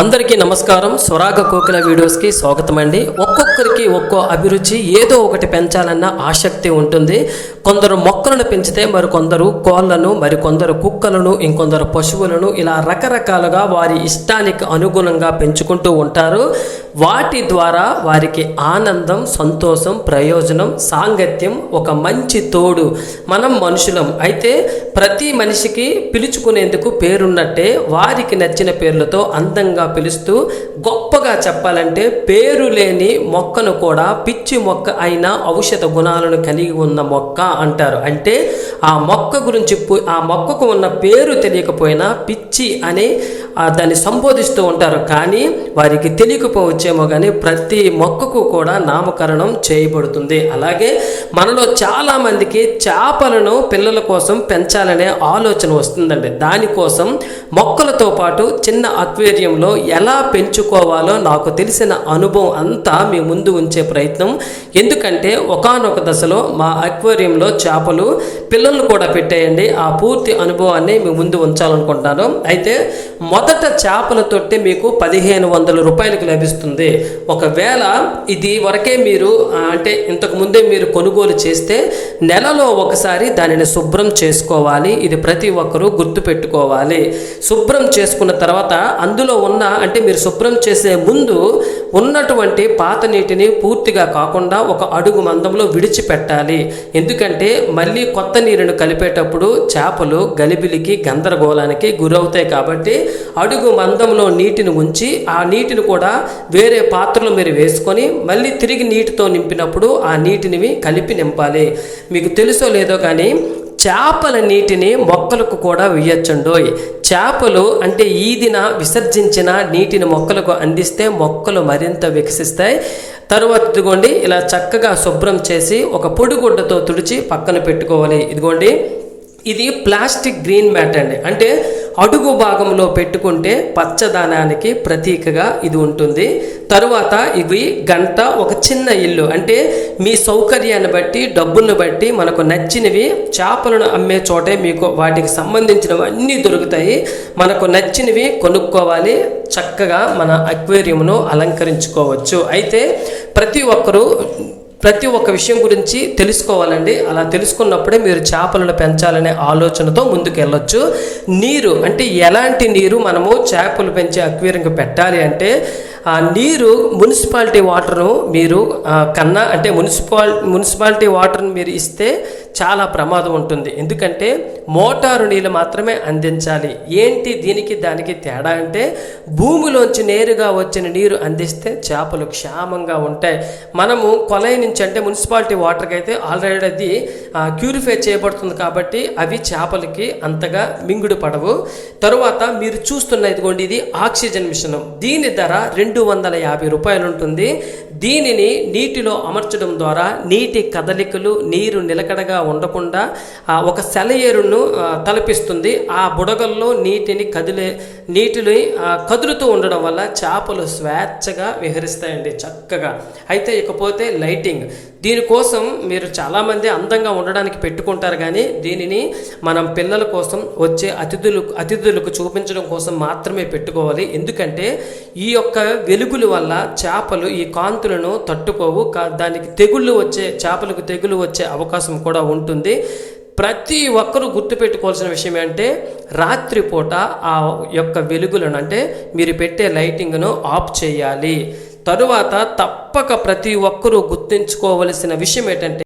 అందరికీ నమస్కారం. స్వరాగ కోకిల వీడియోస్కి స్వాగతం అండి ఒక్కొక్కరికి ఒక్కో అభిరుచి ఏదో ఒకటి పెంచాలన్న ఆసక్తి ఉంటుంది. కొందరు మొక్కలను పెంచితే మరి కొందరు కోళ్ళను మరి కొందరు కుక్కలను ఇంకొందరు పశువులను ఇలా రకరకాలుగా వారి ఇష్టానికి అనుగుణంగా పెంచుకుంటూ ఉంటారు. వాటి ద్వారా వారికి ఆనందం సంతోషం ప్రయోజనం సాంగత్యం ఒక మంచి తోడు. మనం మనుషులం. అయితే ప్రతి మనిషికి పిలుచుకునేందుకు పేరున్నట్టే వారికి నచ్చిన పేర్లతో అందంగా పిలుస్తూ గొప్పగా చెప్పాలంటే పేరు లేని మొక్కను కూడా పిచ్చి మొక్క అయిన ఔషధ గుణాలను కలిగి ఉన్న మొక్క. అంటారు. అంటే ఆ మొక్క గురించి ఆ మొక్కకు ఉన్న పేరు తెలియకపోయినా పిచ్చి అని దాన్ని సంబోధిస్తూ ఉంటారు. కానీ వారికి తెలియకపోవచ్చేమో కానీ ప్రతి మొక్కకు కూడా నామకరణం చేయబడుతుంది. అలాగే మనలో చాలా మందికి చేపలను పిల్లల కోసం పెంచాలనే ఆలోచన వస్తుందండి. దానికోసం మొక్కలతో పాటు చిన్న అక్వేరియంలో ఎలా పెంచుకోవాలో నాకు తెలిసిన అనుభవం అంతా మీ ముందు ఉంచే ప్రయత్నం. ఎందుకంటే ఒకానొక దశలో మా అక్వేరియంలో చేపలు పిల్లల కూడా పెట్టేయండి. ఆ పూర్తి అనుభవాన్ని మీ ముందు ఉంచాలనుకుంటున్నాను. అయితే మొదట చేపల తొట్టి మీకు పదిహేను వందల రూపాయలకు లభిస్తుంది. ఒకవేళ ఇది వరకే మీరు అంటే ఇంతకు ముందే మీరు కొనుగోలు చేస్తే నెలలో ఒకసారి దానిని శుభ్రం చేసుకోవాలి. ఇది ప్రతి ఒక్కరూ గుర్తుపెట్టుకోవాలి శుభ్రం చేసుకున్న తర్వాత అందులో ఉన్న అంటే మీరు శుభ్రం చేసే ముందు ఉన్నటువంటి పాత నీటిని పూర్తిగా కాకుండా ఒక అడుగు మందంలో విడిచిపెట్టాలి. ఎందుకంటే మళ్ళీ కొత్త నీరు నీరును కలిపేటప్పుడు చేపలు గలిబిలికి గందరగోళానికి గురవుతాయి కాబట్టి అడుగు మందంలో నీటిని ఉంచి ఆ నీటిని కూడా వేరే పాత్రలో మీరు వేసుకొని మళ్ళీ తిరిగి నీటితో నింపినప్పుడు ఆ నీటిని కలిపి నింపాలి. మీకు తెలుసో లేదో కానీ చేపల నీటిని మొక్కలకు కూడా వేయచ్చండోయ్. చేపలు అంటే ఈదిన విసర్జించిన నీటిని మొక్కలకు అందిస్తే మొక్కలు మరింత వికసిస్తాయి. తరువాత ఇదిగోండి ఇలా చక్కగా శుభ్రం చేసి ఒక పొడిగుడ్డతో తుడిచి పక్కన పెట్టుకోవాలి. ఇదిగోండి ఇది ప్లాస్టిక్ గ్రీన్ మ్యాట్ అండి. అంటే అడుగు భాగంలో పెట్టుకుంటే పచ్చదనానికి ప్రతీకగా ఇది ఉంటుంది. తరువాత ఇవి గంట ఒక చిన్న ఇల్లు. అంటే మీ సౌకర్యాన్ని బట్టి డబ్బులను బట్టి మనకు నచ్చినవి చేపలను అమ్మే చోటే మీకు వాటికి సంబంధించినవి అన్నీ దొరుకుతాయి. మనకు నచ్చినవి కొనుక్కోవాలి. చక్కగా మన అక్వేరియంను అలంకరించుకోవచ్చు. అయితే ప్రతి ఒక్కరూ ప్రతి ఒక్క విషయం గురించి తెలుసుకోవాలండి. అలా తెలుసుకున్నప్పుడే మీరు చేపలను పెంచాలనే ఆలోచనతో ముందుకు వెళ్ళొచ్చు నీరు అంటే ఎలాంటి నీరు మనము చేపలు పెంచే అక్వేరియంకి పెట్టాలి అంటే ఆ నీరు మున్సిపాలిటీ వాటర్ను మీరు కన్నా అంటే మున్సిపాల్ మున్సిపాలిటీ వాటర్ని మీరు ఇస్తే చాలా ప్రమాదం ఉంటుంది. ఎందుకంటే మోటారు నీళ్ళు మాత్రమే అందించాలి. ఏంటి దీనికి దానికి తేడా అంటే భూమిలోంచి నేరుగా వచ్చిన నీరు అందిస్తే చేపలు క్షేమంగా ఉంటాయి. మనము కొలై నుంచి అంటే మున్సిపాలిటీ వాటర్కి అయితే ఆల్రెడీ అది క్యూరిఫై చేయబడుతుంది కాబట్టి అవి చేపలకి అంతగా మింగుడు పడవు. తరువాత మీరు చూస్తున్న ఇదిగోండి ఇది ఆక్సిజన్ మిషన్. దీని ధర రెండు వందల యాభై రూపాయలు ఉంటుంది. దీనిని నీటిలో అమర్చడం ద్వారా నీటి కదలికలు నీరు నిలకడగా ఉండకుండా ఒక సెలయేరు ఆ, తలపిస్తుంది. ఆ బుడగల్లో నీటిని కదిలే నీటిని కదులుతూ ఉండడం వల్ల చేపలు స్వేచ్ఛగా విహరిస్తాయండి చక్కగా. అయితే ఇకపోతే లైటింగ్. దీనికోసం మీరు చాలామంది అందంగా ఉండడానికి పెట్టుకుంటారు కానీ దీనిని మనం పిల్లల కోసం వచ్చే అతిథులకు అతిథులకు చూపించడం కోసం మాత్రమే పెట్టుకోవాలి. ఎందుకంటే ఈ యొక్క వెలుగుల వల్ల చేపలు ఈ కాంతులను తట్టుకోవు. కా- దానికి తెగుళ్ళు వచ్చే చేపలకు తెగులు వచ్చే అవకాశం కూడా ఉంటుంది. ప్రతి ఒక్కరూ గుర్తుపెట్టుకోవాల్సిన విషయం ఏంటంటే రాత్రిపూట ఆ యొక్క వెలుగులను అంటే మీరు పెట్టే లైటింగ్ను ఆఫ్ చేయాలి. తరువాత తప్పక ప్రతి ఒక్కరూ గుర్తుంచుకోవలసిన విషయం ఏంటంటే